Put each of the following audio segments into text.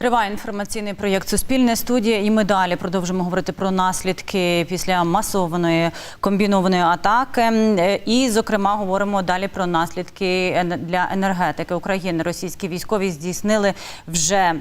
Триває інформаційний проєкт Суспільне студія, і ми далі продовжимо говорити про наслідки після масованої комбінованої атаки. І, зокрема, говоримо далі про наслідки для енергетики України. Російські військові здійснили вже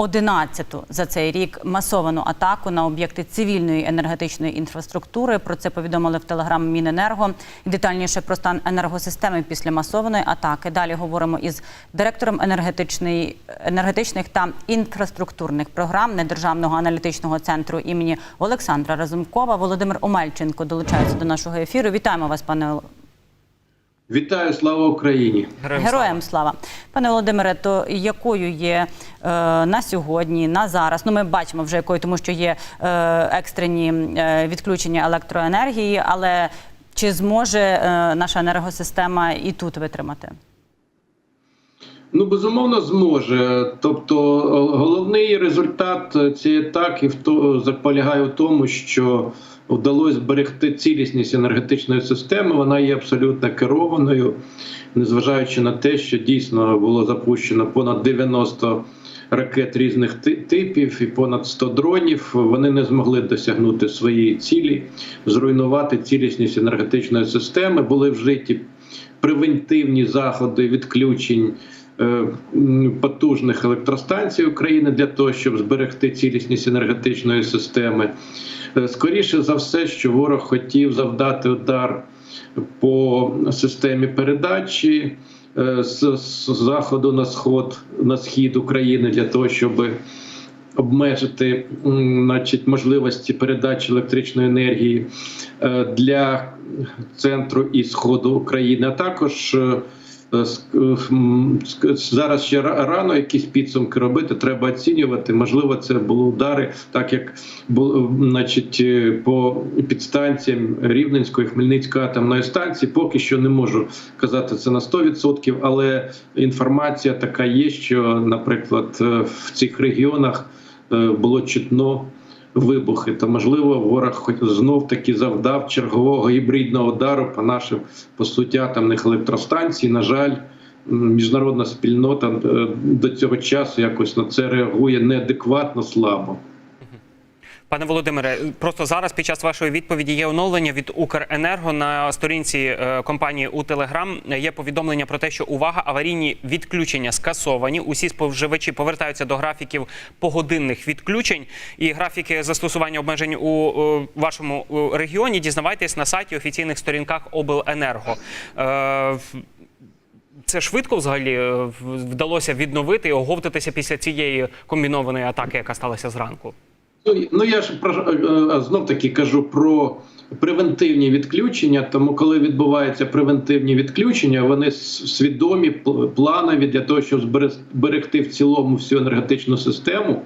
11-ту за цей рік масовану атаку на об'єкти цивільної енергетичної інфраструктури. Про це повідомили в телеграм Міненерго. Детальніше про стан енергосистеми після масованої атаки. Далі говоримо із директором енергетичної енергетичних та інфраструктурних програм недержавного аналітичного центру імені Олександра Разумкова. Володимир Омельченко долучається до нашого ефіру. Вітаємо вас, пане Вітаю, слава Україні! Героям слава. Пане Володимире, то якою є е, на сьогодні, на зараз? Ну, ми бачимо вже якою, тому що є е, екстрені е, відключення електроенергії, але чи зможе е, наша енергосистема і тут витримати? Ну безумовно зможе. Тобто, головний результат е, цієї атаки в то полягає в тому, що вдалося зберегти цілісність енергетичної системи. Вона є абсолютно керованою, незважаючи на те, що дійсно було запущено понад 90 ракет різних типів і понад 100 дронів. Вони не змогли досягнути своєї цілі, зруйнувати цілісність енергетичної системи. Були вжиті превентивні заходи відключень. Е, Потужних електростанцій України для того, щоб зберегти цілісність енергетичної системи, Е, скоріше за все, що ворог хотів завдати удар по системі передачі е, з, заходу на сход на схід України для того, щоб обмежити значить, можливості передачі електричної енергії для центру і сходу України, а також зараз ще ра- рано якісь підсумки робити. Треба оцінювати. Можливо, це були удари, так як було, значить, е, по підстанціям Рівненської Хмельницької атомної станції. Поки що не можу казати це на 100%, але інформація така є, що, наприклад, е, в цих регіонах е, було чутно. Вибухи, то можливо, ворог хоч знов таки завдав чергового гібридного удару по нашим по суті атомних електростанцій. На жаль, міжнародна спільнота е, до цього часу якось на це реагує неадекватно слабо. Пане Володимире, просто зараз під час вашої відповіді є оновлення від Укренерго на сторінці е, компанії у Телеграм. Є повідомлення про те, що увага, аварійні відключення скасовані. Усі споживачі повертаються до графіків погодинних відключень і графіки застосування обмежень у е, вашому е, регіоні. Дізнавайтесь на сайті офіційних сторінках Обленерго. Це швидко взагалі вдалося відновити і оговтатися після цієї комбінованої атаки, яка сталася зранку. Ну, ну я ж про е, знов таки кажу про превентивні відключення. Тому, коли відбуваються превентивні відключення, вони свідомі, пл- планові для того, щоб збере- зберегти в цілому всю енергетичну систему.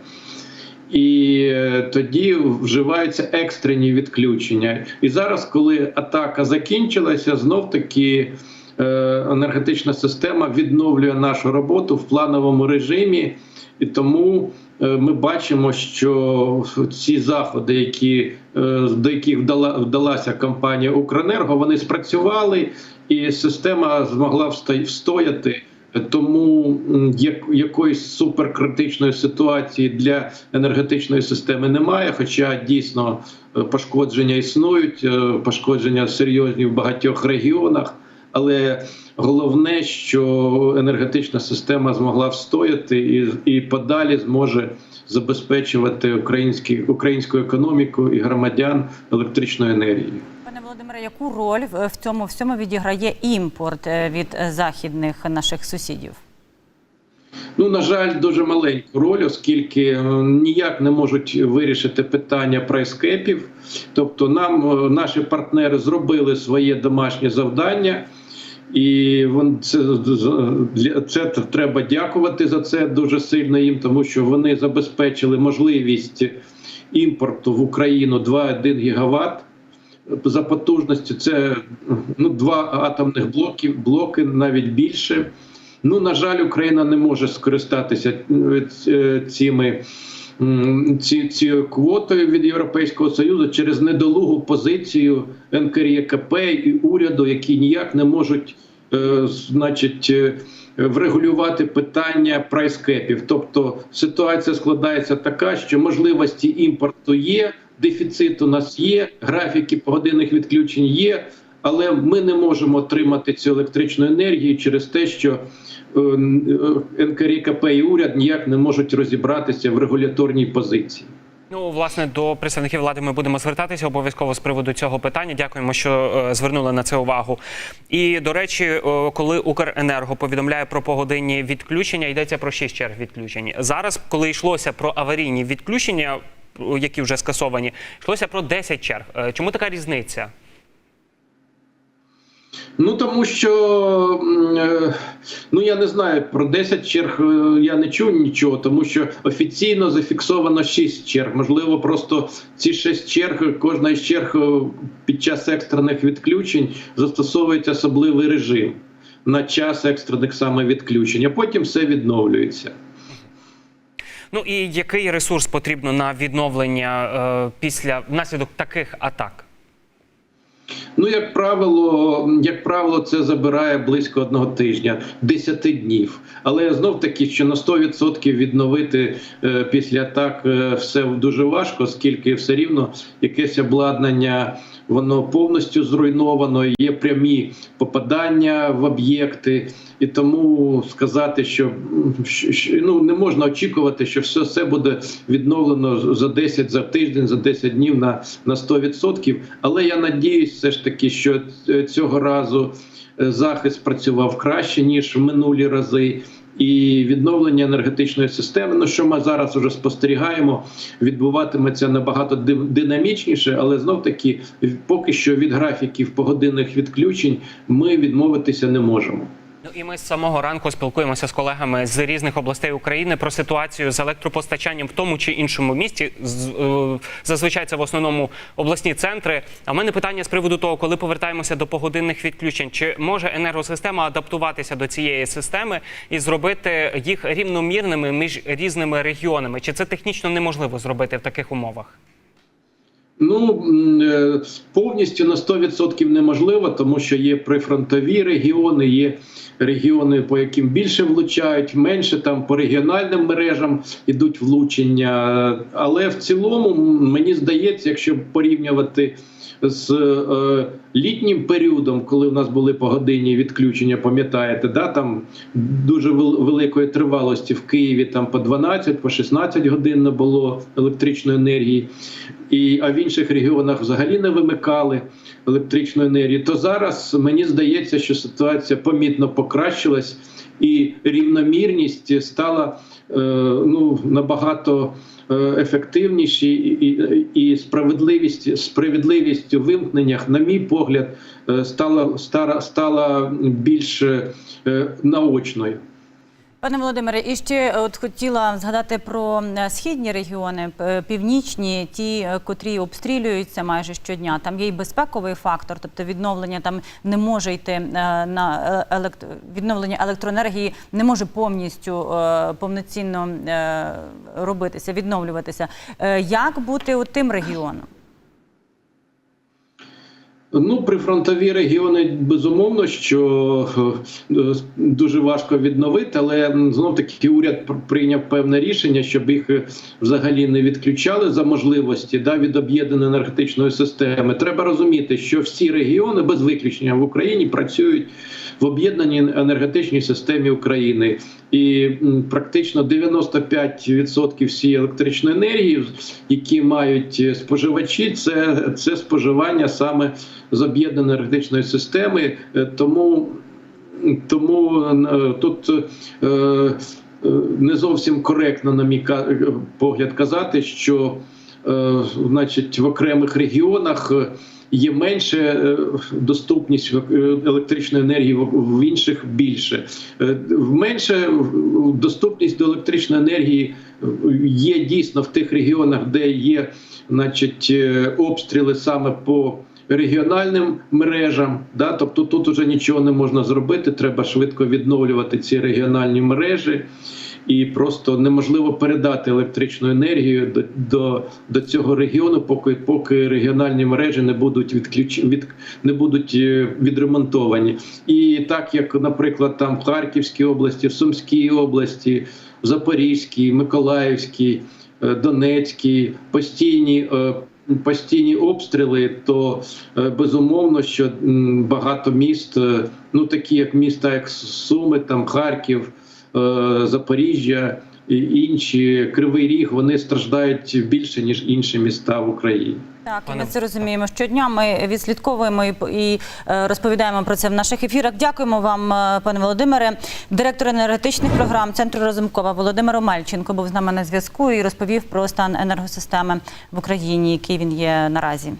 І е, тоді вживаються екстрені відключення. І зараз, коли атака закінчилася, знов таки е, енергетична система відновлює нашу роботу в плановому режимі, і тому е, ми бачимо, що ці заходи, які е, до яких вдала вдалася компанія Укренерго, вони спрацювали, і система змогла встояти. Тому як, якоїсь суперкритичної ситуації для енергетичної системи немає. Хоча дійсно е, пошкодження існують, е, пошкодження серйозні в багатьох регіонах. Але головне, що енергетична система змогла встояти і, і подалі зможе забезпечувати українські, українську економіку і громадян електричною енергією. Пане Володимире, яку роль в цьому всьому відіграє імпорт е, від західних наших сусідів? Ну, на жаль, дуже маленьку роль, оскільки е, ніяк не можуть вирішити питання прайскепів. Тобто, нам е, наші партнери зробили своє домашнє завдання, і вон це, це треба дякувати за це дуже сильно їм, тому що вони забезпечили можливість імпорту в Україну 2,1 гігаватт. За потужністю це ну, два атомних блоки, блоки навіть більше. Ну, на жаль, Україна не може скористатися е, ц- цими ці, цією квотою від Європейського Союзу через недолугу позицію НКРЄКП і уряду, які ніяк не можуть, е, значить, е, врегулювати питання прайскепів. Тобто ситуація складається така, що можливості імпорту є, дефіцит у нас є, графіки погодинних відключень є. Але ми не можемо отримати цю електричну енергію через те, що е, е, НКРКП і уряд ніяк не можуть розібратися в регуляторній позиції. Ну, власне, до представників влади ми будемо звертатися обов'язково з приводу цього питання. Дякуємо, що е, звернули на це увагу. І до речі, коли Укренерго повідомляє про погодинні відключення, йдеться про 6 черг відключень. Зараз, коли йшлося про аварійні відключення, які вже скасовані, йшлося про 10 черг. Чому така різниця? Ну тому що е, ну я не знаю про 10 черг. е, Я не чув нічого, тому що офіційно зафіксовано 6 черг. Можливо, просто ці 6 черг, кожна із черг е, під час екстрених відключень застосовується особливий режим на час екстрених саме відключень, а потім все відновлюється. Ну і який ресурс потрібно на відновлення е, після внаслідок таких атак? Ну, як правило, як правило, це забирає близько одного тижня, 10 днів. Але знов таки, що на 100% відновити е, після атак е, все дуже важко, оскільки все рівно якесь обладнання воно повністю зруйновано. Є прямі попадання в об'єкти, і тому сказати, що- ну не можна очікувати, що все, все буде відновлено за 10, за тиждень, за 10 днів на, на 100%. Але я надіюсь, все ж таки, що е, цього разу е, захист працював краще ніж в минулі рази. І відновлення енергетичної системи, ну що ми зараз уже спостерігаємо, відбуватиметься набагато динамічніше, але знов таки поки що від графіків погодинних відключень ми відмовитися не можемо. Ну і ми з самого ранку спілкуємося з колегами з різних областей України про ситуацію з електропостачанням в тому чи іншому місті. Е, Зазвичай це в основному обласні центри. А в мене питання з приводу того, коли повертаємося до погодинних відключень, чи може енергосистема адаптуватися до цієї системи і зробити їх рівномірними між різними регіонами? Чи це технічно неможливо зробити в таких умовах? Ну е, повністю на 100% неможливо, тому що є прифронтові регіони, є регіони, по яким більше влучають, менше там по регіональним мережам ідуть влучення. Але в цілому мені здається, якщо порівнювати з е, літнім періодом, коли в нас були погодинні відключення, пам'ятаєте, да там дуже вел- великої тривалості в Києві там по 12, по 16 годин не було електричної енергії, і а в інших регіонах взагалі не вимикали електричну енергію. То зараз мені здається, що ситуація помітно покращилась, і рівномірність стала е, ну набагато е, ефективніші і, і, і справедливість справедливість у вимкненнях, на мій погляд, е, стала стара стала більш е, наочною. Пане Володимире, і ще е, от хотіла згадати про е, східні регіони, північні, ті, е, котрі обстрілюються майже щодня. Там є й безпековий фактор, тобто відновлення там не може йти е, на е, елект... відновлення електроенергії, не може повністю е, повноцінно е, робитися, відновлюватися. Е, Як бути от тим регіоном? Ну, прифронтові регіони безумовно, що е, дуже важко відновити, але знов таки уряд прийняв певне рішення, щоб їх е, взагалі не відключали за можливості да, від об'єднаної енергетичної системи. Треба розуміти, що всі регіони без виключення в Україні працюють в об'єднаній енергетичній системі України, і практично 95% всієї електричної енергії, які мають е, споживачі, це, це споживання саме з об'єднаної енергетичної системи. Е, Тому, тому е, тут не зовсім коректно, на мій погляд, казати, що значить, в окремих регіонах. Є менше е, доступність е, електричної енергії в- інших більше. Е, Менше доступність до електричної енергії є дійсно в тих регіонах, де є значить, обстріли саме по регіональним мережам. Да? Тобто тут вже нічого не можна зробити, треба швидко відновлювати ці регіональні мережі. І просто неможливо передати електричну енергію до, до, до цього регіону, поки поки регіональні мережі не будуть відключ... від не будуть е, відремонтовані. І так як, наприклад, там в Харківській області, в Сумській області, в Запорізькій, Миколаївській, е, Донецькій постійні. е, Постійні обстріли, то безумовно, що багато міст, ну такі як міста, як Суми, там Харків, Запоріжжя і інші Кривий Ріг, вони страждають більше ніж інші міста в Україні. Так, і ми це розуміємо. Щодня ми відслідковуємо і, і е, розповідаємо про це в наших ефірах. Дякуємо вам, е, пане Володимире. Директор енергетичних програм Центру Разумкова Володимир Омельченко був з нами на зв'язку і розповів про стан енергосистеми в Україні, який він є наразі.